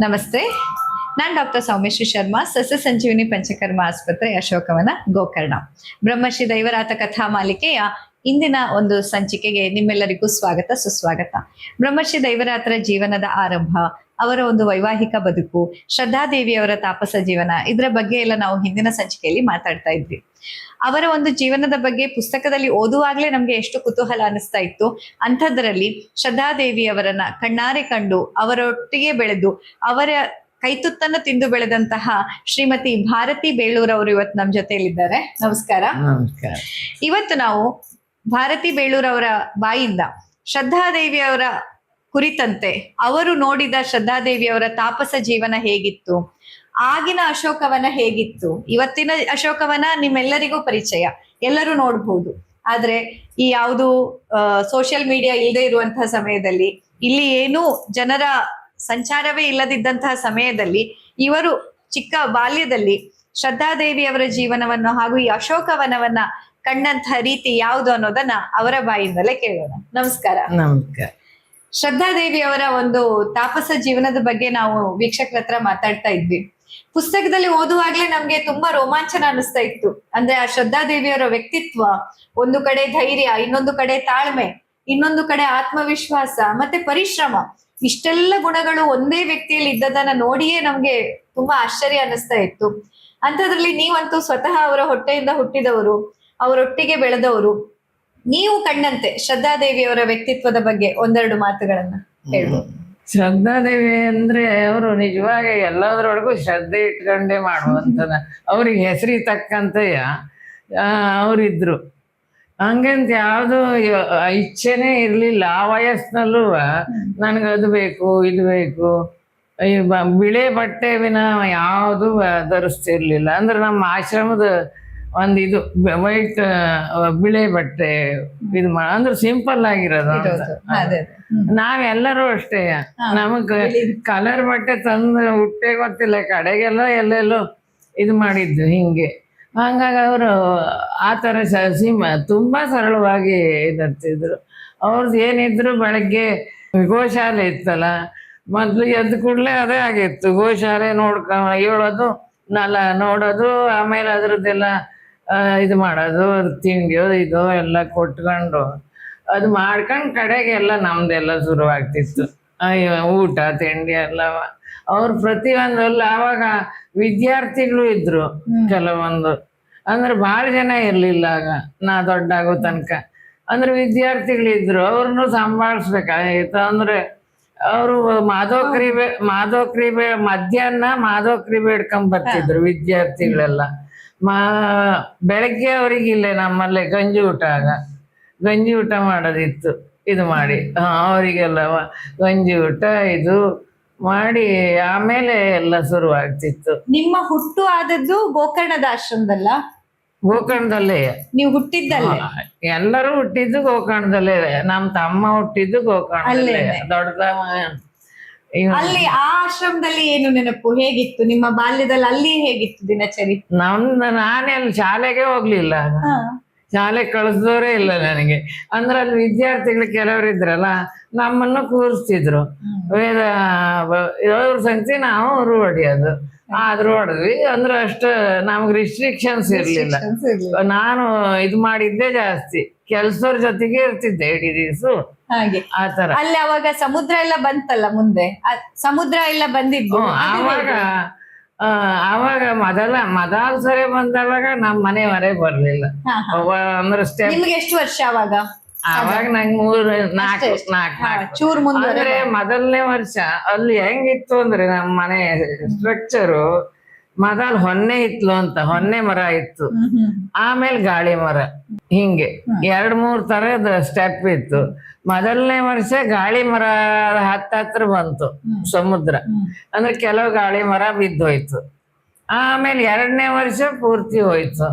ನಮಸ್ತೆ. ನಾನು ಡಾಕ್ಟರ್ ಸೌಮೇಶ್ವರಿ ಶರ್ಮಾ, ಸಸ್ಯ ಸಂಜೀವಿನಿ ಪಂಚಕರ್ಮ ಆಸ್ಪತ್ರೆ, ಅಶೋಕವನ ಗೋಕರ್ಣ. ಬ್ರಹ್ಮಶ್ರೀ ದೈವರಾತ ಕಥಾ ಮಾಲಿಕೆಯ ಇಂದಿನ ಒಂದು ಸಂಚಿಕೆಗೆ ನಿಮ್ಮೆಲ್ಲರಿಗೂ ಸ್ವಾಗತ, ಸುಸ್ವಾಗತ. ಬ್ರಹ್ಮಶ್ರೀ ದೈವರಾತರ ಜೀವನದ ಆರಂಭ, ಅವರ ಒಂದು ವೈವಾಹಿಕ ಬದುಕು, ಶ್ರದ್ಧಾದೇವಿಯವರ ತಾಪಸ ಜೀವನ, ಇದರ ಬಗ್ಗೆ ಎಲ್ಲ ನಾವು ಹಿಂದಿನ ಸಂಚಿಕೆಯಲ್ಲಿ ಮಾತಾಡ್ತಾ ಇದ್ವಿ. ಅವರ ಒಂದು ಜೀವನದ ಬಗ್ಗೆ ಪುಸ್ತಕದಲ್ಲಿ ಓದುವಾಗಲೇ ನಮ್ಗೆ ಎಷ್ಟು ಕುತೂಹಲ ಅನಿಸ್ತಾ ಇತ್ತು. ಅಂಥದ್ರಲ್ಲಿ ಶ್ರದ್ಧಾದೇವಿ ಅವರನ್ನ ಕಣ್ಣಾರೆ ಕಂಡು ಅವರೊಟ್ಟಿಗೆ ಬೆಳೆದು ಅವರ ಕೈತುತ್ತನ್ನ ತಿಂದು ಬೆಳೆದಂತಹ ಶ್ರೀಮತಿ ಭಾರತಿ ಬೇಳೂರ್ ಅವರು ಇವತ್ತು ನಮ್ಮ ಜೊತೆಯಲ್ಲಿದ್ದಾರೆ. ನಮಸ್ಕಾರ. ಇವತ್ತು ನಾವು ಭಾರತಿ ಬೇಳೂರ್ ಅವರ ಬಾಯಿಂದ ಶ್ರದ್ಧಾದೇವಿ ಅವರ ಕುರಿತಂತೆ ಅವರು ನೋಡಿದ ಶ್ರದ್ಧಾದೇವಿಯವರ ತಾಪಸ ಜೀವನ ಹೇಗಿತ್ತು? ಆಗಿನ ಅಶೋಕವನ ಹೇಗಿತ್ತು? ಇವತ್ತಿನ ಅಶೋಕವನ ನಿಮ್ಮೆಲ್ಲರಿಗೂ ಪರಿಚಯ. ಎಲ್ಲರೂ ನೋಡಬಹುದು ಆದ್ರೆ ಈ ಯಾವುದು ಸೋಷಿಯಲ್ ಮೀಡಿಯಾ ಇಲ್ಲದೆ ಇರುವಂತಹ ಸಮಯದಲ್ಲಿ ಇಲ್ಲಿ ಏನು ಜನರ ಸಂಚಾರವೇ ಇಲ್ಲದಿದ್ದಂತಹ ಸಮಯದಲ್ಲಿ ಇವರು ಚಿಕ್ಕ ಬಾಲ್ಯದಲ್ಲಿ ಶ್ರದ್ಧಾದೇವಿಯವರ ಜೀವನವನ್ನು ಹಾಗೂ ಈ ಅಶೋಕವನವನ್ನ ಕಂಡಂತಹ ರೀತಿ ಯಾವುದು ಅನ್ನೋದನ್ನ ಅವರ ಬಾಯಿಂದಲೇ ಕೇಳೋಣ. ನಮಸ್ಕಾರ. ನಮಸ್ಕಾರ. ಶ್ರದ್ಧಾದೇವಿ ಅವರ ಒಂದು ತಾಪಸ ಜೀವನದ ಬಗ್ಗೆ ನಾವು ವೀಕ್ಷಕರ ಹತ್ರ ಮಾತಾಡ್ತಾ ಇದ್ವಿ. ಪುಸ್ತಕದಲ್ಲಿ ಓದುವಾಗ್ಲೇ ನಮ್ಗೆ ತುಂಬಾ ರೋಮಾಂಚನ ಅನಿಸ್ತಾ ಇತ್ತು. ಅಂದ್ರೆ ಆ ಶ್ರದ್ಧಾದೇವಿಯವರ ವ್ಯಕ್ತಿತ್ವ ಒಂದು ಕಡೆ ಧೈರ್ಯ ಇನ್ನೊಂದು ಕಡೆ ತಾಳ್ಮೆ ಇನ್ನೊಂದು ಕಡೆ ಆತ್ಮವಿಶ್ವಾಸ ಮತ್ತೆ ಪರಿಶ್ರಮ. ಇಷ್ಟೆಲ್ಲ ಗುಣಗಳು ಒಂದೇ ವ್ಯಕ್ತಿಯಲ್ಲಿ ಇದ್ದದನ್ನ ನೋಡಿಯೇ ನಮ್ಗೆ ತುಂಬಾ ಆಶ್ಚರ್ಯ ಅನಿಸ್ತಾ ಇತ್ತು. ಅಂಥದ್ರಲ್ಲಿ ನೀವಂತೂ ಸ್ವತಃ ಅವರ ಹೊಟ್ಟೆಯಿಂದ ಹುಟ್ಟಿದವರು ಅವರೊಟ್ಟಿಗೆ ಬೆಳೆದವರು. ನೀವು ಕಂಡಂತೆ ಶ್ರದ್ಧಾದೇವಿಯವರ ವ್ಯಕ್ತಿತ್ವದ ಬಗ್ಗೆ ಒಂದೆರಡು ಮಾತುಗಳನ್ನ ಹೇಳ್ಬೋದು. ಶ್ರದ್ಧಾದೇವಿ ಅಂದ್ರೆ ಅವರು ನಿಜವಾಗಿ ಎಲ್ಲದರೊಳಗೂ ಶ್ರದ್ಧೆ ಇಟ್ಕೊಂಡೇ ಮಾಡುವಂಥದ ಅವ್ರಿಗೆ ಹೆಸರಿ ತಕ್ಕಂತೆಯ ಅವರಿದ್ರು. ಹಂಗಂತ ಯಾವುದು ಇಚ್ಛೆನೇ ಇರಲಿಲ್ಲ. ಆ ವಯಸ್ಸಿನಲ್ಲೂ ನನಗೆ ಅದು ಬೇಕು, ಇದು ಬೇಕು. ಈ ಬಿಳೆ ಬಟ್ಟೆ ವಿನ ಯಾವುದು ಧರಿಸ್ತಿರ್ಲಿಲ್ಲ. ಅಂದ್ರೆ ನಮ್ಮ ಆಶ್ರಮದ ಒಂದು ಇದು ವೈಟ್ ಬಿಳೆ ಬಟ್ಟೆ ಇದು ಮಾ ಅಂದ್ರೆ ಸಿಂಪಲ್ ಆಗಿರೋದು. ನಾವೆಲ್ಲರೂ ಅಷ್ಟೇ. ನಮಗ್ ಕಲರ್ ಬಟ್ಟೆ ತಂದು ಹುಟ್ಟೆ ಗೊತ್ತಿಲ್ಲ. ಕಡೆಗೆಲ್ಲ ಎಲ್ಲೆಲ್ಲೋ ಇದು ಮಾಡಿದ್ದು ಹಿಂಗೆ. ಹಂಗಾಗಿ ಅವರು ಆ ಥರ ಸಿಂಹ ತುಂಬ ಸರಳವಾಗಿ ಇದಿರ್ತಿದ್ರು ಅವ್ರದ್ದು ಏನಿದ್ರು ಬೆಳಗ್ಗೆ ಗೋಶಾಲೆ ಇತ್ತಲ್ಲ ಮೊದಲು ಎದ್ದ ಕೂಡಲೇ ಅದೇ ಆಗಿತ್ತು. ಗೋಶಾಲೆ ನೋಡ್ಕ ಹೇಳೋದು ನಲ ನೋಡೋದು ಆಮೇಲೆ ಅದ್ರದ್ದೆಲ್ಲ ಇದು ಮಾಡೋದು ತಿಂಡಿಯೋ ಇದು ಎಲ್ಲ ಕೊಟ್ಕೊಂಡು ಅದು ಮಾಡ್ಕೊಂಡು ಕಡೆಗೆ ಎಲ್ಲ ನಮ್ದೆಲ್ಲ ಶುರುವಾಗ್ತಿತ್ತು. ಅಯ್ಯೋ ಊಟ ತಿಂಡಿ ಎಲ್ಲ. ಅವ್ರು ಪ್ರತಿಯೊಂದಲ್ಲ ಆವಾಗ ವಿದ್ಯಾರ್ಥಿಗಳು ಇದ್ರು ಕೆಲವೊಂದು. ಅಂದ್ರೆ ಭಾಳ ಜನ ಇರಲಿಲ್ಲ ಆಗ. ನಾ ದೊಡ್ಡಾಗೋ ತನಕ. ಅಂದ್ರೆ ವಿದ್ಯಾರ್ಥಿಗಳಿದ್ರು ಅವ್ರನ್ನು ಸಂಭಾಳಿಸ್ಬೇಕಾಗಿತ್ತು ಅಂದ್ರೆ ಅವರು ಮಾಧೋಕ್ರಿ ಬೇ ಮಾಧೋಕ್ರಿ ಬೇ ಮಧ್ಯಾಹ್ನ ಮಾಧೋಕ್ರಿ ಬೇಡ್ಕೊಂಡ್ ಬರ್ತಿದ್ರು ವಿದ್ಯಾರ್ಥಿಗಳೆಲ್ಲ. ಮಾ ಬೆಳಗ್ಗೆ ಅವರಿಗೆ ಇಲ್ಲೇ ನಮ್ಮಲ್ಲೇ ಗಂಜಿ ಊಟ ಆಗ. ಗಂಜಿ ಊಟ ಮಾಡೋದಿತ್ತು. ಇದು ಮಾಡಿ. ಅವರಿಗೆಲ್ಲ ಗಂಜಿ ಊಟ ಇದು ಮಾಡಿ ಆಮೇಲೆ ಎಲ್ಲ ಶುರುವಾಗ್ತಿತ್ತು. ನಿಮ್ಮ ಹುಟ್ಟು ಆದದ್ದು ಗೋಕರ್ಣದ ಆಶ್ರಮದಲ್ಲ? ಗೋಕರ್ಣದಲ್ಲೇ. ನೀವು ಹುಟ್ಟಿದ್ದಲ್ಲ? ಎಲ್ಲರೂ ಹುಟ್ಟಿದ್ದು ಗೋಕರ್ಣದಲ್ಲೇ. ನಮ್ಮ ತಮ್ಮ ಹುಟ್ಟಿದ್ದು ಗೋಕರ್ಣದಲ್ಲೇ. ದೊಡ್ಡ ಅಲ್ಲಿ ಆ ಆಶ್ರಮದಲ್ಲಿ ಏನು ನೆನಪು? ಹೇಗಿತ್ತು? ನಿಮ್ಮ ಬಾಲ್ಯದಲ್ಲಿ ಅಲ್ಲಿ ಹೇಗಿತ್ತು ದಿನಚರಿ? ನಮ್ದು ನಾನೇ ಅಲ್ಲಿ ಶಾಲೆಗೆ ಹೋಗ್ಲಿಲ್ಲ. ಶಾಲೆ ಕಳಿಸ್ದವರೇ ಇಲ್ಲ ನನಗೆ. ಅಂದ್ರೆ ಅಲ್ಲಿ ವಿದ್ಯಾರ್ಥಿಗಳು ಕೆಲವರು ಇದ್ರಲ್ಲ ನಮ್ಮನ್ನು ಕೂರಿಸ್ತಿದ್ರು. ವೇದ ಅವ್ರ ಸಂಗತಿ ನಾವು ರೋಡಿ ಅದು. ಆದ್ರೂ ಹೊಡೆದ್ವಿ ಅಂದ್ರೆ ಅಷ್ಟು ನಮ್ಗೆ ರಿಸ್ಟ್ರಿಕ್ಷನ್ಸ್ ಇರ್ಲಿಲ್ಲ. ನಾನು ಇದು ಮಾಡಿದ್ದೇ ಜಾಸ್ತಿ. ಕೆಲ್ಸದವ್ರ ಜೊತೆಗೆ ಇರ್ತಿದ್ದೆ ಇಡೀ ದಿವಸ. ಹಾಗೆ. ಆತರ ಅಲ್ಲಿ ಅವಾಗ ಸಮುದ್ರ ಎಲ್ಲ ಬಂತಲ್ಲ ಮುಂದೆ? ಸಮುದ್ರ ಎಲ್ಲ ಬಂದಿದ್ದು? ಅವಾಗ ಆವಾಗ ಆ, ಆವಾಗ ಮೊದಲ ಮೊದಲ ಸರಿ ಬಂದವಾಗ ನಮ್ಮ ಮನೆಯವರೇ ಬರ್ಲಿಲ್ಲ. ಹಾ, ಹಾ. ಅವ ಅಂದ್ರೆ ನಿಮ್ಗೆ ಎಷ್ಟು ವರ್ಷ ಅವಾಗ? ಅವಾಗ ನಂಗೆ ಮೂರು ನಾಲ್ಕು ನಾಲ್ಕು ಹಾ, ನಾಲ್ಕು ಚೂರ್ ಮುಂದೆ ಅಂದ್ರೆ ಮೊದಲನೇ ವರ್ಷ ಅಲ್ಲಿ ಹೆಂಗಿತ್ತು ಅಂದ್ರೆ ನಮ್ಮ ಮನೆ ಸ್ಟ್ರಕ್ಚರು ಮೊದಲ್ ಹೊನ್ನೆ ಇತ್ಲು ಅಂತ ಹೊನ್ನೆ ಮರ ಇತ್ತು. ಆಮೇಲೆ ಗಾಳಿ ಮರ ಹಿಂಗೆ. ಎರಡ್ ಮೂರ್ ತರದ ಸ್ಟೆಪ್ ಇತ್ತು. ಮೊದಲನೇ ವರ್ಷ ಗಾಳಿ ಮರ ಹತ್ತ ಹತ್ರ ಬಂತು ಸಮುದ್ರ. ಅಂದ್ರೆ ಕೆಲವು ಗಾಳಿ ಮರ ಬಿದ್ದೋಯ್ತು. ಆಮೇಲೆ ಎರಡನೇ ವರ್ಷ ಪೂರ್ತಿ ಹೋಯ್ತು.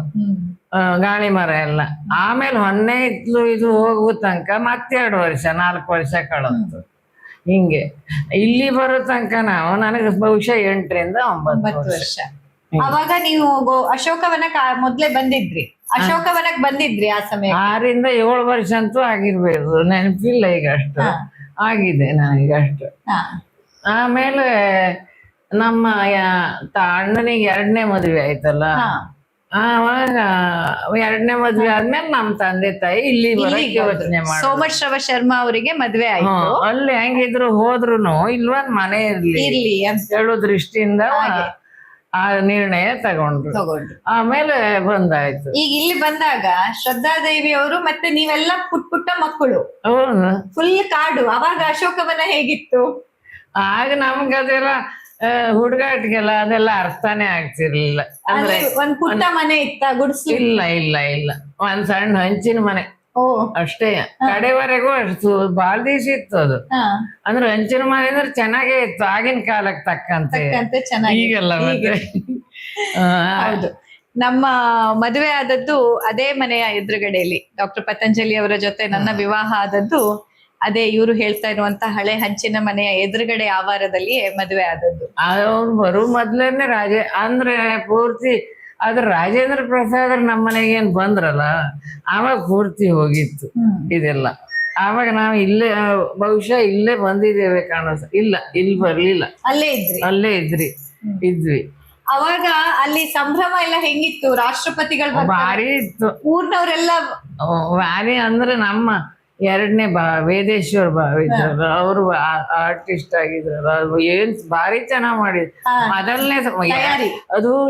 ಗಾಳಿ ಮರ ಎಲ್ಲ. ಆಮೇಲೆ ಹೊನ್ನೆ ಇತ್ಲು ಇದು ಹೋಗುವ ತನಕ ಮತ್ತೆರಡು ವರ್ಷ ನಾಲ್ಕು ವರ್ಷ ಕಳೆತು. ಹಿಂಗೆ. ಇಲ್ಲಿ ಬರೋ ತನಕ ನಾವು ನನಗೆ ಬಹುಶಃ ಎಂಟರಿಂದ ಒಂಬತ್ತು ವರ್ಷ. ಅವಾಗ ನೀವು ಅಶೋಕವನ ಮೊದ್ಲೇ ಬಂದಿದ್ರಿ. ಅಶೋಕವನಕ್ ಬಂದಿದ್ರಿ ಆ ಸಮಯ ಆರಿಂದ ಏಳು ವರ್ಷ ಅಂತೂ ಆಗಿರ್ಬೇಕು ನೆನಪಿಲ್ಲ ಈಗ ಅಷ್ಟು. ಆಗಿದೆ ನನಗೆ ಅಷ್ಟು. ಆಮೇಲೆ ನಮ್ಮ ಅಣ್ಣನಿಗೆ ಎರಡನೇ ಮದುವೆ ಆಯ್ತಲ್ಲ? ಹಾ ಆವಾಗ ಎರಡನೇ ಮದ್ವೆ ಆದ್ಮೇಲೆ ನಮ್ ತಂದೆ ತಾಯಿ ಇಲ್ಲಿ ಬರಕ್ಕೆ ಯೋಚನೆ ಮಾಡಿ ಸೋಮಶ್ರವ ಶರ್ಮಾ ಅವರಿಗೆ ಮದ್ವೆ ಆಯ್ತು. ಅಲ್ಲಿ ಹೆಂಗಿದ್ರು ಹೋದ್ರು ಇಲ್ವಾ ಮನೆ ಇರ್ಲಿ ಇರ್ಲಿ ಅಂತ ಹೇಳೋ ದೃಷ್ಟಿಯಿಂದ ಆ ನಿರ್ಣಯ ತಗೊಂಡ್ರು. ತಗೊಂಡ್ರು. ಆಮೇಲೆ ಬಂದಾಯ್ತು. ಈಗ ಇಲ್ಲಿ ಬಂದಾಗ ಶ್ರದ್ಧಾ ದೇವಿ ಅವರು ಮತ್ತೆ ನೀವೆಲ್ಲ ಪುಟ್ ಪುಟ್ಟ ಮಕ್ಕಳು. ಫುಲ್ ಕಾಡು. ಅವಾಗ ಅಶೋಕವನ ಹೇಗಿತ್ತು? ಆಗ ನಮ್ಗೆ ಅದೆಲ್ಲ ಆ, ಹುಡುಗಾಟಿಗೆಲ್ಲ ಅದೆಲ್ಲ ಅರ್ಥನೇ ಆಗ್ತಿರ್ಲಿಲ್ಲ. ಅಂದ್ರೆ ಒಂದ್ ಪುಟ್ಟ ಮನೆ ಇತ್ತ ಗುಡ್ಸ್ಲಿ? ಇಲ್ಲ ಇಲ್ಲ ಇಲ್ಲ. ಒಂದ್ ಸಣ್ಣ ಹಂಚಿನ ಮನೆ. ಅಷ್ಟೇ. ಕಡೆವರೆಗೂ ಅಷ್ಟು ಬಾಳ ದಿವಸ ಇತ್ತು ಅದು. ಅಂದ್ರೆ ಹಂಚಿನ ಮನೆ ಅಂದ್ರೆ ಚೆನ್ನಾಗೇ ಇತ್ತು ಆಗಿನ ಕಾಲಕ್ಕೆ ತಕ್ಕಂತೆ. ಈಗೆಲ್ಲ ಹೌದು. ನಮ್ಮ ಮದುವೆ ಆದದ್ದು ಅದೇ ಮನೆಯ ಎದುರುಗಡೆಯಲ್ಲಿ. ಡಾಕ್ಟರ್ ಪತಂಜಲಿ ಅವರ ಜೊತೆ ನನ್ನ ವಿವಾಹ ಆದದ್ದು ಅದೇ ಇವರು ಹೇಳ್ತಾ ಇರುವಂತ ಹಳೆ ಹಂಚಿನ ಮನೆಯ ಎದುರುಗಡೆ ಆವಾರದಲ್ಲಿ ಮದುವೆ ಆದದ್ದು. ಅವ್ರು ಬರೋ ಮೊದ್ಲೇನೆ ರಾಜೇ ಅಂದ್ರೆ ಪೂರ್ತಿ ಆದ್ರೆ ರಾಜೇಂದ್ರ ಪ್ರಸಾದ್ ನಮ್ಮ ಮನೆಗೆ ಏನ್ ಬಂದ್ರಲ್ಲ ಆವಾಗ ಪೂರ್ತಿ ಹೋಗಿತ್ತು ಇದೆಲ್ಲ. ಆವಾಗ ನಾವು ಇಲ್ಲೇ ಬಹುಶಃ ಇಲ್ಲೇ ಬಂದಿದ್ದೇವೆ ಕಾಣಿಸ್ ಇಲ್ಲ ಇಲ್ಲಿ ಬರ್ಲಿಲ್ಲ. ಅಲ್ಲೇ ಇದ್ರಿ. ಅಲ್ಲೇ ಇದ್ರಿ ಇದ್ವಿ. ಅವಾಗ ಅಲ್ಲಿ ಸಂಭ್ರಮ ಎಲ್ಲ ಹೆಂಗಿತ್ತು? ರಾಷ್ಟ್ರಪತಿಗಳು. ಭಾರಿ ಇತ್ತು. ಊರ್ನವ್ರೆಲ್ಲ ಭಾರಿ ಅಂದ್ರೆ ನಮ್ಮ ಎರಡನೇ ಬಾ ವೇದೇಶ್ವರ್ ಭಾವ ಇದ್ರ ಅವರು ಆರ್ಟಿಸ್ಟ್ ಆಗಿದ್ರು ಏನ್ ಭಾರಿ ಚೆನ್ನಾಗ್ ಮಾಡಿದ್ರು. ಮೊದಲನೇ. ಅದು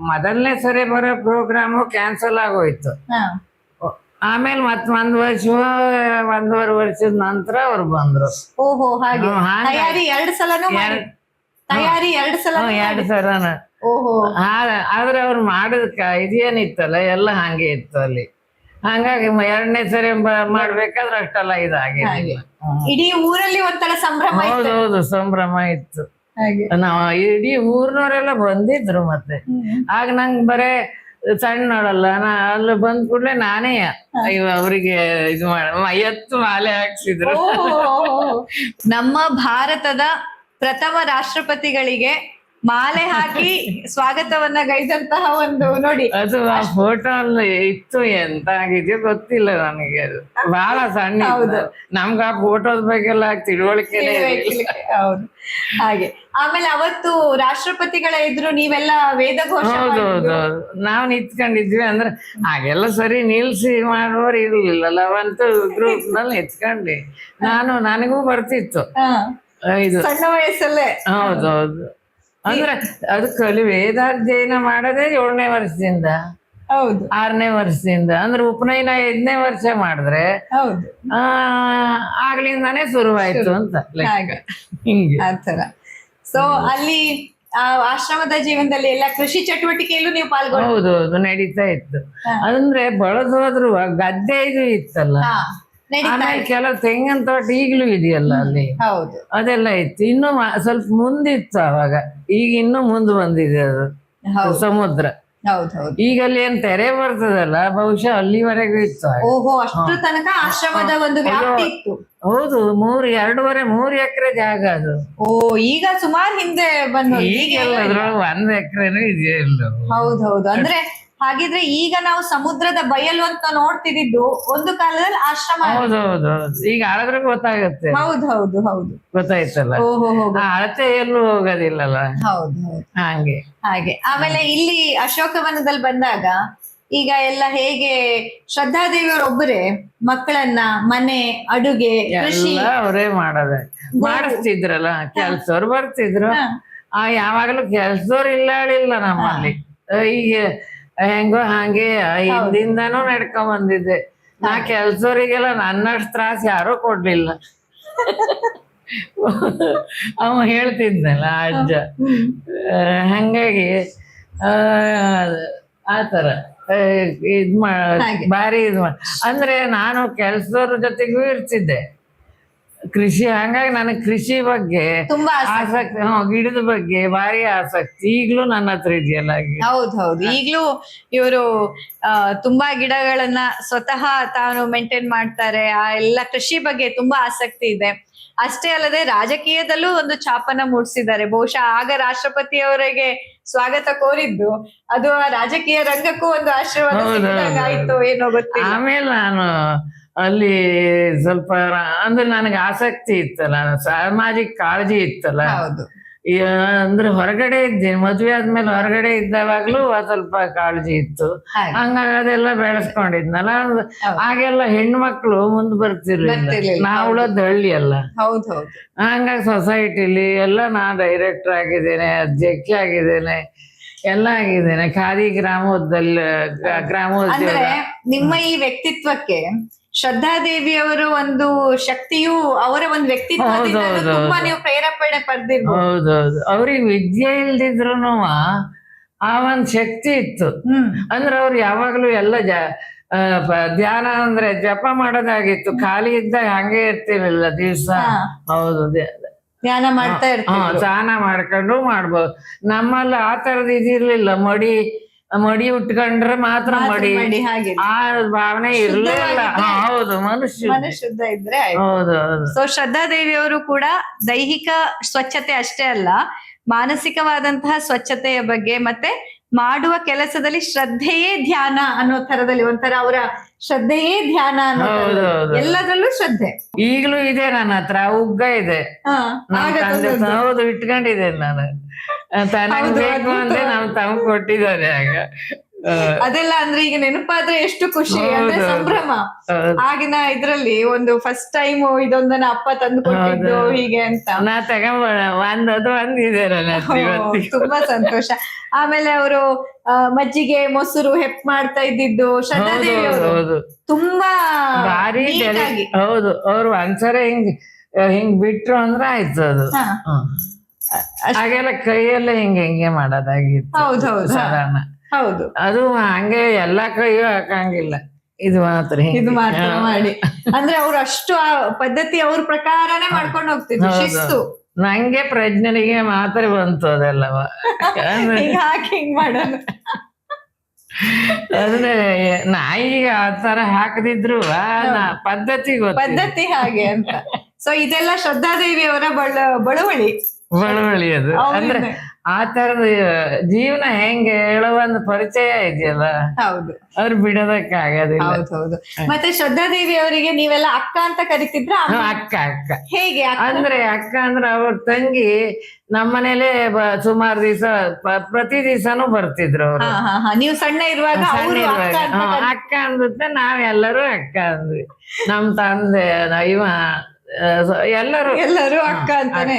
ಮೊದಲನೇ ಸರಿ ಬರೋ ಪ್ರೋಗ್ರಾಮ್ ಕ್ಯಾನ್ಸಲ್ ಆಗೋಯ್ತು. ಆಮೇಲೆ ಮತ್ ಒಂದ್ ವರ್ಷ ಒಂದೂವರೆ ವರ್ಷದ ನಂತರ ಅವ್ರು ಬಂದ್ರು. ಓಹೋ ಹಾಗೆ. ಎರಡ್ ಸಲನೂ ಮಾಡಿ. ತಯಾರಿ ಎರಡ್ ಸಲ ಎರಡ್ ಆ- ಆದ್ರೆ ಅವ್ರು ಮಾಡಿದ ಇದೇನಿತ್ತಲ್ಲ ಎಲ್ಲ ಹಂಗೆ ಇತ್ತು ಅಲ್ಲಿ. ಹಂಗಾಗಿ ಎರಡನೇ ಸರಿ ಮಾಡ್ಬೇಕಾದ್ರೆ ಅಷ್ಟೆಲ್ಲ ಇದಾಗಿದೆ ಹಾಗೆ. ಇಡೀ ಊರಲ್ಲಿ ಒಂಥರ ಸಂಭ್ರಮ ಇತ್ತು. ಹೌದೌದು ಸಂಭ್ರಮ ಇತ್ತು. ಹಾಗೆ. ನಾವ್ ಇಡೀ ಊರ್ನವರೆಲ್ಲ ಬಂದಿದ್ರು ಮತ್ತೆ. ಆಗ ನಂಗ್ ಬರೇ ಸಣ್ಣವಳಲ್ಲ ನಾ ಅಲ್ಲಿ ಬಂದ್ ಕೂಡ್ಲೆ ನಾನೇ ಅವರಿಗೆ ಅವ್ರಿಗೆ ಇದು ಮಾಡ ಎತ್ತು ಮಾಲೆ ಹಾಕ್ಸಿದ್ರು. ಓಹೋ. ನಮ್ಮ ಭಾರತದ ಪ್ರಥಮ ರಾಷ್ಟ್ರಪತಿಗಳಿಗೆ ಮಾಲೆ ಹಾಕಿ ಸ್ವಾಗತವನ್ನ ಗೈದಂತಹ ಒಂದು ನೋಡಿ. ಅದು ಆ ಫೋಟೋ ಅಲ್ಲಿ ಇತ್ತು ಎಂತ ಆಗಿದೆಯೋ ಗೊತ್ತಿಲ್ಲ ನನಗೆ ಅದು. ಬಹಳ ಸಣ್ಣ ಹೌದು. ನಮ್ಗ ಆ ಫೋಟೋದ ಬಗ್ಗೆ ಎಲ್ಲ ತಿಳುವಳಿಕೆ. ಹೌದು. ಹಾಗೆ. ಆಮೇಲೆ ಅವತ್ತು ರಾಷ್ಟ್ರಪತಿಗಳ ಎದುರು ನೀವೆಲ್ಲ ವೇದ ಘೋಷ ಹೌದೌದು ನಾವ್ ನಿತ್ಕೊಂಡಿದ್ವಿ ಅಂದ್ರೆ ಹಾಗೆಲ್ಲ ಸರಿ ನಿಲ್ಸಿ ಮಾಡುವವರು ಇರ್ಲಿಲ್ಲ ಅವಂತೂ ಗ್ರೂಪ್ನಲ್ಲಿ ನಿಂತ್ಕೊಂಡಿ. ನಾನು ನನಗೂ ಬರ್ತಿತ್ತು. ಇದು ಸಣ್ಣ ವಯಸ್ಸಲ್ಲೇ. ಹೌದೌದು ಅಂದ್ರೆ ಅದು ಕಲಿ ವೇದಾಧ್ಯಯನ ಮಾಡದೆ ಏಳನೇ ವರ್ಷದಿಂದ. ಹೌದು. ಆರನೇ ವರ್ಷದಿಂದ. ಅಂದ್ರೆ ಉಪನಯನ ಐದನೇ ವರ್ಷ ಮಾಡಿದ್ರೆ ಹೌದು. ಆ ಆಗ್ಲಿಂದಾನೇ ಶುರುವಾಯ್ತು ಅಂತ. ಹಾಗೆ. ಹಿಂಗೆ. ಆತರ ಸೊ ಅಲ್ಲಿ ಆ ಆಶ್ರಮದ ಜೀವನದಲ್ಲಿ ಎಲ್ಲ ಕೃಷಿ ಚಟುವಟಿಕೆಯಲ್ಲೂ ನೀವು ಪಾಲ್ಗೊಂಡು ಹೌದು ನಡೀತಾ ಇತ್ತು. ಅಂದ್ರೆ ಬಳದ್ ಗದ್ದೆ ಇದು ಇತ್ತಲ್ಲ. ಆಮೇಲೆ ಕೆಲವು ತೆಂಗಿನ ತೋಟ ಈಗಲೂ ಇದೆಯಲ್ಲ ಅಲ್ಲಿ? ಹೌದು. ಅದೆಲ್ಲ ಇತ್ತು. ಇನ್ನು ಸ್ವಲ್ಪ ಮುಂದಿತ್ತು ಅವಾಗ. ಈಗ ಇನ್ನು ಮುಂದೆ ಬಂದಿದೆ ಅದು. ಸಮುದ್ರ. ಹೌದು ಹೌದು. ಈಗ ಅಲ್ಲಿ ಏನ್ ತೆರೆ ಬರ್ತದಲ್ಲ ಬಹುಶಃ ಅಲ್ಲಿವರೆಗೂ ಇತ್ತು ಓಹೋ ಅಷ್ಟು ತನಕ ಆಶ್ರಮದ ಒಂದು ವ್ಯಾಪ್ತಿ ಇತ್ತು. ಹೌದು ಮೂರು ಎರಡೂವರೆ ಮೂರು ಎಕರೆ ಜಾಗ ಅದು. ಓ ಈಗ ಸುಮಾರು ಹಿಂದೆ ಬಂದು ಅದ್ರೊಳಗೆ ಒಂದ್ ಎಕರೆನೂ ಇದೆಯಲ್ಲ ಹೌದೌದು ಹೌದು ಅಂದ್ರೆ ಹಾಗಿದ್ರೆ ಈಗ ನಾವು ಸಮುದ್ರದ ಬಯಲು ಅಂತ ನೋಡ್ತಿದ್ದು ಒಂದು ಕಾಲದಲ್ಲಿ ಆಶ್ರಮ ಹೌದು ಹೌದು ಹೌದು. ಈಗ ಆಳದ್ರೆ ಗೊತ್ತಾಗುತ್ತೆ. ಹೌದು ಹೌದು ಹೌದು. ಗೊತ್ತಾಯ್ತಲ್ಲ? ಅಳತೆ ಎಲ್ಲೂ ಹೋಗೋದಿಲ್ಲಲ್ಲ? ಹೌದು ಹೌದು. ಹಂಗೆ. ಹಾಗೆ. ಆಮೇಲೆ ಇಲ್ಲಿ ಅಶೋಕವನದಲ್ಲಿ ಬಂದಾಗ ಈಗ ಎಲ್ಲ ಹೇಗೆ ಶ್ರದ್ಧಾದೇವಿಯವರೊಬ್ಬರೇ ಮಕ್ಕಳನ್ನ ಮನೆ ಅಡುಗೆ ಕೃಷಿ ಅವರೇ ಮಾಡೋದೆ. ಮಾಡಿಸ್ತಿದ್ರಲ್ಲ ಕೆಲ್ಸವ್ರು ಬರ್ತಿದ್ರು. ಆ ಯಾವಾಗಲೂ ಕೆಲ್ಸದವ್ರು ಇಲ್ಲ ಇಲ್ಲ ನಮ್ಮಲ್ಲಿ. ಈಗ ಹೆಂಗೋ ಹಂಗೆ ಹಿಂದಿಂದನೂ ನಡ್ಕೊಂಡ್ ಬಂದಿದ್ದೆ. ನಾ ಕೆಲ್ಸದವ್ರಿಗೆಲ್ಲ ನನ್ನಷ್ಟು ತ್ರಾಸ ಯಾರು ಕೊಡ್ಲಿಲ್ಲ. ಅವ ಹೇಳ್ತಿದ್ನಲ್ಲ ಅಜ್ಜ. ಹಂಗಾಗಿ ಆ, ಆ ಥರ ಇದ್ ಮಾ ಭಾರಿ ಇದ್ ಅಂದ್ರೆ ನಾನು ಕೆಲ್ಸದವ್ರ ಜೊತೆಗೂ ಇರ್ತಿದ್ದೆ. ಕೃಷಿ ಹಂಗಾಗಿ ನನಗೆ ಕೃಷಿ ಬಗ್ಗೆ ತುಂಬಾ ಆಸಕ್ತಿ. ಹ್ಮ್ ಗಿಡದ ಬಗ್ಗೆ ಭಾರಿ ಆಸಕ್ತಿ. ಈಗ್ಲೂ ನನ್ನ ಹತ್ರ ಇದೆಯಲ್ಲ ಹೌದೌದು ಹೌದು ಹೌದು. ಈಗ್ಲೂ ಇವರು ತುಂಬಾ ಗಿಡಗಳನ್ನ ಸ್ವತಃ ತಾನು ಮೇಂಟೈನ್ ಮಾಡ್ತಾರೆ. ಆ ಎಲ್ಲ ಕೃಷಿ ಬಗ್ಗೆ ತುಂಬಾ ಆಸಕ್ತಿ ಇದೆ. ಅಷ್ಟೇ ಅಲ್ಲದೆ ರಾಜಕೀಯದಲ್ಲೂ ಒಂದು ಛಾಪನ ಮೂಡಿಸಿದ್ದಾರೆ. ಬಹುಶಃ ಆಗ ರಾಷ್ಟ್ರಪತಿ ಅವರಿಗೆ ಸ್ವಾಗತ ಕೋರಿದ್ದು. ಅದು ಆ ರಾಜಕೀಯ ರಂಗಕ್ಕೂ ಒಂದು ಆಶೀರ್ವಾದ ಆಯ್ತು ಏನೋ ಗೊತ್ತಿಲ್ಲ. ಆಮೇಲೆ ನಾನು ಅಲ್ಲಿ ಸ್ವಲ್ಪ ಅಂದ್ರೆ ನನಗೆ ಆಸಕ್ತಿ ಇತ್ತಲ್ಲ ಸಾಮಾಜಿಕ ಕಾಳಜಿ ಇತ್ತಲ್ಲ. ಅಂದ್ರೆ ಹೊರಗಡೆ ಇದ್ದೀನಿ ಮದ್ವೆ ಆದ್ಮೇಲೆ ಹೊರಗಡೆ ಇದ್ದಾವಾಗ್ಲೂ ಸ್ವಲ್ಪ ಕಾಳಜಿ ಇತ್ತು. ಹಾಗೆ. ಹಂಗಾಗಿ ಅದೆಲ್ಲ ಬೆಳೆಸ್ಕೊಂಡಿದ್ನಲ್ಲ. ಹಾಗೆಲ್ಲ ಹೆಣ್ಮಕ್ಳು ಮುಂದ್ ಬರ್ತಿರ್ಲಿಲ್ಲ. ನಾವು ನಾವುಳದ್ ಹಳ್ಳಿ ಅಲ್ಲ. ಹಂಗಾಗಿ ಸೊಸೈಟಿಲಿ ಎಲ್ಲ ನಾ ಡೈರೆಕ್ಟರ್ ಆಗಿದ್ದೇನೆ ಅಧ್ಯಕ್ಷ ಆಗಿದ್ದೇನೆ ಎಲ್ಲ ಆಗಿದ್ದೇನೆ. ಖಾದಿ ಗ್ರಾಮೋದ್ದಲ್ಲಿ ಗ್ರಾಮೋದ್ಯೋಗ. ನಿಮ್ಮ ಈ ವ್ಯಕ್ತಿತ್ವಕ್ಕೆ ಶ್ರದ್ಧಾದೇವಿಯವರ ಒಂದು ಶಕ್ತಿಯು ಅವರ ಒಂದು ವ್ಯಕ್ತಿತ್ವದಿಂದ ತುಂಬಾ ನೀವು ಪ್ರೇರೇಪಣೆ ಪಡೆದಿರ್ಬೋದು ಹೌದೌದು. ಅವ್ರಿಗೆ ವಿದ್ಯೆ ಇಲ್ದಿದ್ರು ಆ ಒಂದ್ ಶಕ್ತಿ ಇತ್ತು. ಹ್ಮ್. ಅಂದ್ರೆ ಅವ್ರು ಯಾವಾಗ್ಲೂ ಎಲ್ಲ ಜ ಆ, ಪ- ಧ್ಯಾನ ಅಂದ್ರೆ ಜಪ ಮಾಡೋದಾಗಿತ್ತು ಖಾಲಿ ಇದ್ದಾಗ ಹಂಗೆ ಇರ್ತಿರ್ಲಿಲ್ಲ ದಿವ್ಸ. ಹಾ. ಹೌದು ದ- ಧ್ಯಾನ ಮಾಡ್ತಾ ಹಾ ಇರ್ತೀವಿ ಸ್ನಾನ ಮಾಡ್ಕೊಂಡು ಮಾಡ್ಬೋದು. ನಮ್ಮಲ್ಲಿ ಆ ತರದ್ ಇದಿರ್ಲಿಲ್ಲ. ಮಡಿ ಮಡಿ ಉಟ್ಕೊಂಡ್ರೆ ಮಾತ್ರ ಮಡಿ. ಮಾಡಿ ಹಾಗೆ ಆ ಭಾವನೆ ಇರ್ಲೇ ಇಲ್ಲ. ಹೌದು ಮನುಷ್ಯ ಮನ ಶುದ್ಧ ಇದ್ರೆ ಹೌದು ಹೌದು. ಸೊ ಶ್ರದ್ಧಾದೇವಿಯವರು ಕೂಡ ದೈಹಿಕ ಸ್ವಚ್ಛತೆ ಅಷ್ಟೇ ಅಲ್ಲ ಮಾನಸಿಕವಾದಂತಹ ಸ್ವಚ್ಛತೆಯ ಬಗ್ಗೆ ಮತ್ತೆ ಮಾಡುವ ಕೆಲಸದಲ್ಲಿ ಶ್ರದ್ಧೆಯೇ ಧ್ಯಾನ ಅನ್ನೋ ತರದಲ್ಲಿ ಒಂಥರ ಅವರ ಶ್ರದ್ಧೆಯೇ ಧ್ಯಾನ ಅನ್ನೋ ಎಲ್ಲದರಲ್ಲೂ ಶ್ರದ್ಧೆ. ಈಗಲೂ ಇದೆ ನನ್ನ ಹತ್ರ ಉಗ್ಗ ಇದೆ. ಹೌದು ಇಟ್ಕೊಂಡಿದ್ದೇನೆ ನಾನು. ತನಗ್ ಬೇಕು. ಅಂದ್ರೆ ನಮ್ ಕೊಟ್ಟಿದ್ದಾರೆ ಆಗ ಅದೆಲ್ಲ ಅಂದ್ರೆ ಈಗ ನೆನಪಾದ್ರೆ ಎಷ್ಟು ಖುಷಿ ಅಂದ್ರೆ. ಸಂಭ್ರಮ. ಆಗಿನ ಇದ್ರಲ್ಲಿ ಒಂದು ಫಸ್ಟ್ ಟೈಮ್ ಇದೊಂದನ ಅಪ್ಪ ತಂದು ಕೊಟ್ಟಿದ್ದು ಹೀಗೆ ಅಂತ. ನಾ ತಗೊಂಡ್ ಒಂದ್ ಅದು. ತುಂಬಾ ಸಂತೋಷ. ಆಮೇಲೆ ಅವರು ಮಜ್ಜಿಗೆ ಮೊಸರು ಹೆಪ್ ಮಾಡ್ತಾ ಇದ್ದಿದ್ದು ಶ್ರದ್ಧಾದೇವಿ ಅವರು ತುಂಬಾ ಭಾರಿ ಹೌದು ಅವ್ರು ಒಂದ್ಸರಿ ಹಿಂಗ್ ಹಿಂಗ್ ಬಿಟ್ರು ಅಂದ್ರೆ ಆಯ್ತು ಅದು. ಹಾಗೆಲ್ಲ ಕೈಯೆಲ್ಲ ಹಿಂಗೆ ಹಿಂಗೆ ಮಾಡೋದಾಗಿತ್ತು ಹೌದು, ಹೌದು. ಸಾಧಾರಣ. ಹೌದು. ಅದು ಹಂಗೆ ಎಲ್ಲಾ ಕೈಯೂ ಹಾಕಂಗಿಲ್ಲ. ಇದು ಮಾತ್ರ. ಇದು ಮಾತ್ರ ಮಾಡಿ. ಅಂದ್ರೆ ಅವ್ರು ಅಷ್ಟು ಆ ಪದ್ಧತಿ ಅವ್ರ ಪ್ರಕಾರನೇ ಮಾಡ್ಕೊಂಡು ಹೋಗ್ತಿದ್ರು ಹೌದು. ಶಿಸ್ತು. ನಂಗೆ ಪ್ರಜ್ಞನಿಗೆ ಮಾತ್ರ ಬಂತು ಅದೆಲ್ಲವ. ಹಿಂಗ್ ಹಾಕಿ ಹಿಂಗ್ ಮಾಡೋದು. ಅಂದ್ರೆ ನಾಯಿಗೆ ಆ ತರ ಹಾಕದಿದ್ರು ಪದ್ಧತಿ ಗೊತ್ತು ಪದ್ಧತಿ ಹಾಗೆ ಅಂತ. ಸೊ ಇದೆಲ್ಲ ಶ್ರದ್ಧಾದೇವಿ ಅವರ ಬಳ ಬಳುವಳಿ. ಬಳವಳಿ ಅದು. ಅಂದ್ರೆ ಆ ತರದ ಜೀವನ ಹೆಂಗೆ ಹೇಳುವ ಒಂದು ಪರಿಚಯ ಇದೆಯಲ್ಲ? ಹೌದು. ಅವ್ರು ಬಿಡೋದಕ್ಕೆ ಆಗೋದಿಲ್ಲ ಹೌದು. ಮತ್ತೆ ಮತ್ತೆ ಶ್ರದ್ಧಾದೇವಿ ಅವರಿಗೆ ನೀವೆಲ್ಲ ಅಕ್ಕ ಅಂತ ಕರಿತಿದ್ರ ಅಕ್ಕ ಅಕ್ಕ. ಹೇಗೆ ಅಂದ್ರೆ ಅಕ್ಕ ಅಂದ್ರೆ ಅವ್ರ ತಂಗಿ ನಮ್ಮನೇಲೆ ಸುಮಾರು ದಿವಸ ಪ್ರತಿ ದಿವಸನೂ ಬರ್ತಿದ್ರು ಅವರು. ನೀವು ಸಣ್ಣ ಇರುವಾಗ ಅವರು ಅಕ್ಕ ಅಂದ್ರೆ ನಾವೆಲ್ಲರೂ ಅಕ್ಕ ಅಂದ್ವಿ. ನಮ್ ತಂದೆ ಇವ ಎಲ್ಲರೂ ಎಲ್ಲರೂ ಅಕ್ಕ ಅಂತಾನೆ.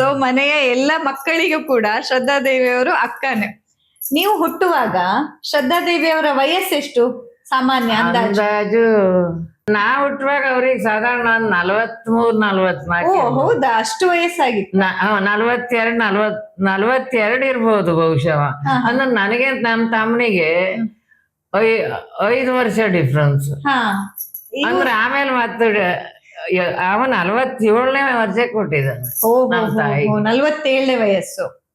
ಸೊ ಮನೆಯ ಎಲ್ಲ ಮಕ್ಕಳಿಗೂ ಕೂಡ ಶ್ರದ್ಧಾ ದೇವಿಯವರು ಅಕ್ಕನೇ. ನೀವು ಹುಟ್ಟುವಾಗ ಶ್ರದ್ಧಾ ದೇವಿಯವರ ವಯಸ್ಸೆಷ್ಟು ಸಾಮಾನ್ಯ ಅಂದಾಜು. ನಾ ಹುಟ್ಟುವಾಗ ಅವ್ರಿಗೆ ಸಾಧಾರಣ ಒಂದ್ ನಲವತ್ಮೂರ್ ಓ ನಲವತ್ನಾಲ್ಕು ಹೌದಾ? ಅಷ್ಟು ವಯಸ್ಸಾಗಿತ್ತು. ನಲ್ವತ್ತೆರಡು ನಲ್ವತ್ ನಲವತ್ತೆರಡ್ ಇರ್ಬೋದು ಬಹುಶಃ. ಅಂದ್ರೆ ನನಗೆ ನಮ್ ತಮ್ಮನಿಗೆ ಐದು ವರ್ಷ ಡಿಫ್ರೆನ್ಸ್ ಅಂದ್ರೆ ಆಮೇಲೆ ಮತ್ತೆ ಅವ ನಲ್ವತ್ತೇಳನೇ ವರ್ಷ ಕೊಟ್ಟಿದ್ದಾನೆ. ಹೋ, ಹೋ. ಹೋ, ನಲವತ್ತೇಳನೇ ವಯಸ್ಸು.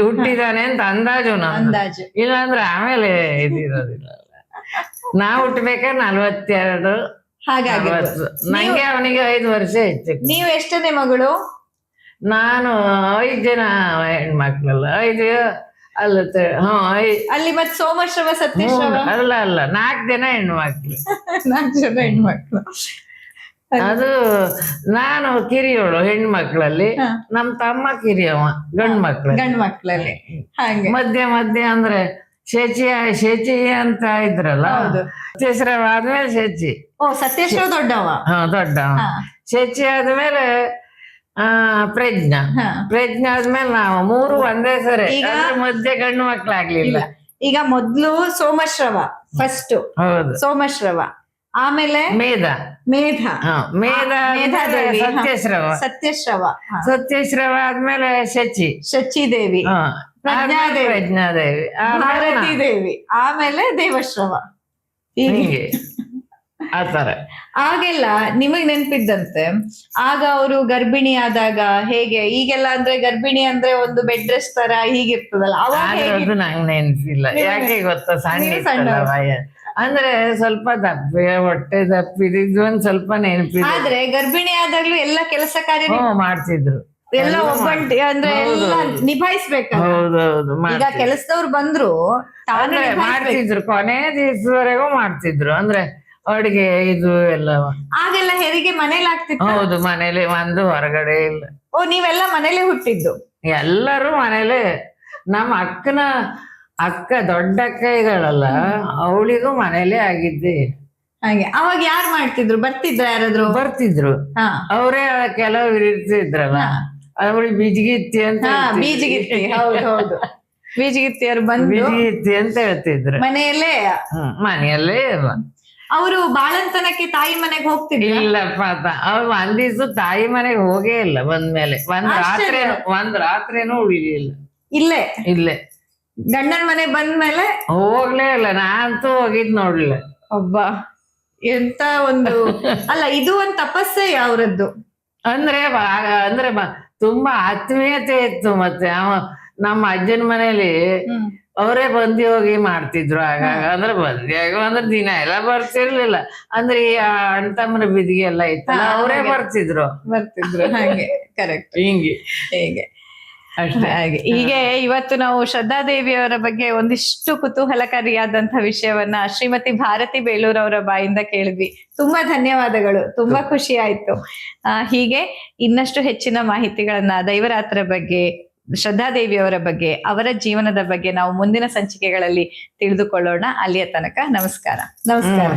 ಹುಟ್ಟಿದಾನೆ ಅಂತ ಅಂದಾಜು ಅಂದಾಜು. ಇಲ್ಲಾಂದ್ರೆ ಆಮೇಲೆ ಇದಿರೋದಿಲ್ಲ. ನಾ ಹುಟ್ಟಬೇಕಾದ್ರೆ ನಲ್ವತ್ತೆರಡು ಹಾಗಾಗಿ ನಂಗೆ ಅವನಿಗೆ ಐದು ವರ್ಷ ಹೆಚ್ಚು. ನೀವು ಎಷ್ಟನೇ ಮಗಳು? ನಾನು ಐದು ಜನ ಹೆಣ್ಮಕ್ಳಲ್ಲ. ಐದು ಅಲ್ಲ ಹ್ಮ್ ಐ- ಅಲ್ಲಿ ಮತ್ ಸೋಮಶ್ರಮ ಸತ್ಯ ಅಲ್ಲ ಅಲ್ಲ ನಾಲ್ಕು ಜನ ಹೆಣ್ಮಕ್ಳು. ನಾಲ್ಕು ಜನ ಹೆಣ್ಮಕ್ಳು. ಅದು ನಾನು ಕಿರಿಯವಳು ಹೆಣ್ಮಕ್ಳಲ್ಲಿ. ನಮ್ ತಮ್ಮ ಕಿರಿಯವ ಗಂಡ್ ಮಕ್ಳು ಗಂಡ್ ಮಕ್ಳಲ್ಲಿ. ಹಾಗೆ. ಮಧ್ಯ ಮಧ್ಯ ಅಂದ್ರೆ ಶಚಿ ಶಚಿ ಅಂತ ಇದ್ರಲ್ಲ? ಹೌದು. ಸತ್ಯಶ್ರವಾದ್ಮೇಲೆ ಶಚಿ. ಓ ಸತ್ಯಶ್ರವ ದೊಡ್ಡವ? ಹಾ ದೊಡ್ಡವ. ಶೇಚಿ ಆದ್ಮೇಲೆ ಆ ಪ್ರಜ್ಞಾ. ಪ್ರಜ್ಞಾ ಆದ್ಮೇಲೆ ನಾವು ಮೂರು ಒಂದೇ ಸರಿ. ಈಗ- ಮಧ್ಯೆ ಗಂಡು ಮಕ್ಳಾಗ್ಲಿಲ್ಲ. ಈಗ ಮೊದ್ಲು ಸೋಮಶ್ರವ ಫಸ್ಟ್ ಹೌದು. ಸೋಮಶ್ರವ. ಆಮೇಲೆ ಮೇಧ. ಮೇಧ. ಮೇಧ ಮೇಧಾದೇವಿ, ಸತ್ಯಶ್ರವ. ಸತ್ಯಶ್ರವ. ಸತ್ಯಶ್ರವ ಆದ್ಮೇಲೆ ಶಚಿ. ಶಚಿದೇವಿ ದೇವಿ. ಪ್ರಜ್ಞಾದೇವಿ. ಪ್ರಜ್ಞಾದೇವಿ ಭಾರತಿ ದೇವಿ. ಆಮೇಲೆ ದೇವಶ್ರವ. ಹೀಗೆ. ಆತರ ಆಗೆಲ್ಲ ನಿಮಗ್ ನೆನ್ಪಿದ್ದಂತೆ ಆಗ ಅವರು ಗರ್ಭಿಣಿ ಆದಾಗ ಹೇಗೆ? ಈಗೆಲ್ಲ ಅಂದ್ರೆ ಗರ್ಭಿಣಿ ಅಂದ್ರೆ ಒಂದು ಬೆಡ್ ರೆಸ್ಟ್ ತರ ಹೀಗಿರ್ತದಲ್ಲ ಅವಾಗ ನಂಗೆ ನೆನ್ಪಿಲ್ಲ ಯಾಕೆ ಗೊತ್ತಾ? ಸಣ್ಣ ಅಂದ್ರೆ ಸ್ವಲ್ಪ ದಪ್ಪಿ ಹೊಟ್ಟೆ ದಪ್ಪಿದ್ದು ಒಂದ್ ಸ್ವಲ್ಪ ನೆನಪಿದೆ. ಆದ್ರೆ ಗರ್ಭಿಣಿ ಆದಾಗ್ಲೂ ಎಲ್ಲ ಕೆಲಸ ಕಾರ್ಯ ಹ್ಞೂ ಮಾಡ್ತಿದ್ರು. ಎಲ್ಲ ಒಬ್ಬಂಟಿ ಅಂದ್ರೆ ನಿಭಾಯಿಸ್ಬೇಕು ಎಲ್ಲ ಹೌದು. ನಿಭಾಯಿಸ್ಬೇಕಲ್ಲ. ಹೌದೌದು ಈಗ ಮಾಡ್ತಿದ್ರು. ಕೆಲಸದವ್ರು ಬಂದ್ರು ತಾನು ಅಂದ್ರೆ ನಿಭಾಯಿಸ್ಬೇಕು. ಮಾಡ್ತಿದ್ರು ಕೊನೆ ದಿವಸವರೆಗೂ ಮಾಡ್ತಿದ್ರು. ಅಂದ್ರೆ ಅಡುಗೆ ಇದು ಎಲ್ಲ. ಆಗೆಲ್ಲ ಹೆರಿಗೆ ಮನೇಲಿ ಆಗ್ತಿತ್ತು? ಹೌದು ಮನೇಲಿ ಒಂದು ಹೊರಗಡೆ ಇಲ್ಲ. ಓ ನೀವೆಲ್ಲ ಮನೇಲೆ ಹುಟ್ಟಿದ್ದು. ಎಲ್ಲರೂ ಮನೇಲೆ. ನಮ್ಮ ಅಕ್ಕನ ಅಕ್ಕ ದೊಡ್ಡ ಅಕ್ಕೈಗಳಲ್ಲ ಅವಳಿಗೂ ಮನೇಲೆ ಆಗಿದ್ದೆ. ಹಾಗೆ. ಅವಾಗ ಯಾರು ಮಾಡ್ತಿದ್ರು? ಬರ್ತಿದ್ರ ಯಾರಾದ್ರು? ಬರ್ತಿದ್ರು. ಅವರೇ ಕೆಲವರು ಇರ್ತಿದ್ರಲ್ಲ ಅವಳು ಬೀಜಗಿತ್ತಿ ಅಂತ. ಬೀಜಗಿತ್ತಿ. ಹೌದು ಹೌದು. ಬೀಜಗಿತ್ತಿಯರು ಬಂದು ಬೀಜಗಿತ್ತಿ ಅಂತ ಹೇಳ್ತಿದ್ರು. ಮನೆಯಲ್ಲೇ? ಮನೆಯಲ್ಲೇ ಅವರು ಬಾಳಂತನಕ್ಕೆ ತಾಯಿ ಮನೆಗೆ ಹೋಗ್ತಿದ್ರು? ಇಲ್ಲಪ್ಪ ಅವ್ರು ಒಂದ್ ದಿವ್ಸ ತಾಯಿ ಮನೆಗೆ ಹೋಗೇ ಇಲ್ಲ ಬಂದ್ಮೇಲೆ. ಒಂದ್. ರಾತ್ರಿ ಒಂದ್ ರಾತ್ರಿನೂ ಉಳಿಲಿಲ್ಲ. ಇಲ್ಲೇ? ಇಲ್ಲೇ. ಗಂಡನ ಮನೆ ಬಂದ್ಮೇಲೆ ಹೋಗ್ಲೇ ಇಲ್ಲ ನಾನಂತೂ ಹೋಗಿದ್ ನೋಡ್ಲಿಲ್ಲ ಒಬ್ಬ ಎಂತ ಒಂದು ಅಲ್ಲ ಇದು ಒಂದ್ ತಪಸ್ಸೆ ಅವರದ್ದು ಅಂದ್ರೆ ಬಾ- ಅಂದ್ರೆ ಬಾ- ತುಂಬಾ ಆತ್ಮೀಯತೆ ಇತ್ತು ಮತ್ತೆ. ಅವ ನಮ್ಮ ಅಜ್ಜನ ಮನೇಲಿ ಅವರೇ ಬಂದಿ ಹೋಗಿ ಮಾಡ್ತಿದ್ರು ಆಗಾಗ. ಅಂದ್ರೆ ಬಂದಿ ಆಗ ಅಂದ್ರೆ ದಿನ ಎಲ್ಲ ಬರ್ತಿರ್ಲಿಲ್ಲ. ಅಂದ್ರೆ ಈ ಅಣ್ತಮ್ಮನ ಬಿದಿಗೆ ಎಲ್ಲ ಇತ್ತಲ್ಲ ಹಾ, ಅವರೇ ಹಾಗೆ. ಬರ್ತಿದ್ರು. ಬರ್ತಿದ್ರು ಹಂಗೆ ಕರೆಕ್ಟ್ ಹಿಂಗೆ. ಹೇಗೆ? ಅಷ್ಟೇ. ಹಾಗೆ. ಹೀಗೆ ಇವತ್ತು ನಾವು ಶ್ರದ್ಧಾದೇವಿಯವರ ಬಗ್ಗೆ ಒಂದಿಷ್ಟು ಕುತೂಹಲಕಾರಿಯಾದಂತಹ ವಿಷಯವನ್ನ ಶ್ರೀಮತಿ ಭಾರತಿ ಬೇಲೂರ್ ಅವರ ಬಾಯಿಂದ ಕೇಳಿದ್ವಿ. ತುಂಬಾ ಧನ್ಯವಾದಗಳು. ತುಂಬಾ ಖುಷಿ ಆಯ್ತು. ಆ, ಹೀಗೆ ಇನ್ನಷ್ಟು ಹೆಚ್ಚಿನ ಮಾಹಿತಿಗಳನ್ನ ದೈವರಾತ್ರ ಬಗ್ಗೆ ಶ್ರದ್ಧಾದೇವಿಯವರ ಬಗ್ಗೆ ಅವರ ಜೀವನದ ಬಗ್ಗೆ ನಾವು ಮುಂದಿನ ಸಂಚಿಕೆಗಳಲ್ಲಿ ತಿಳಿದುಕೊಳ್ಳೋಣ. ಅಲ್ಲಿಯ ತನಕ ನಮಸ್ಕಾರ. ನಮಸ್ಕಾರ.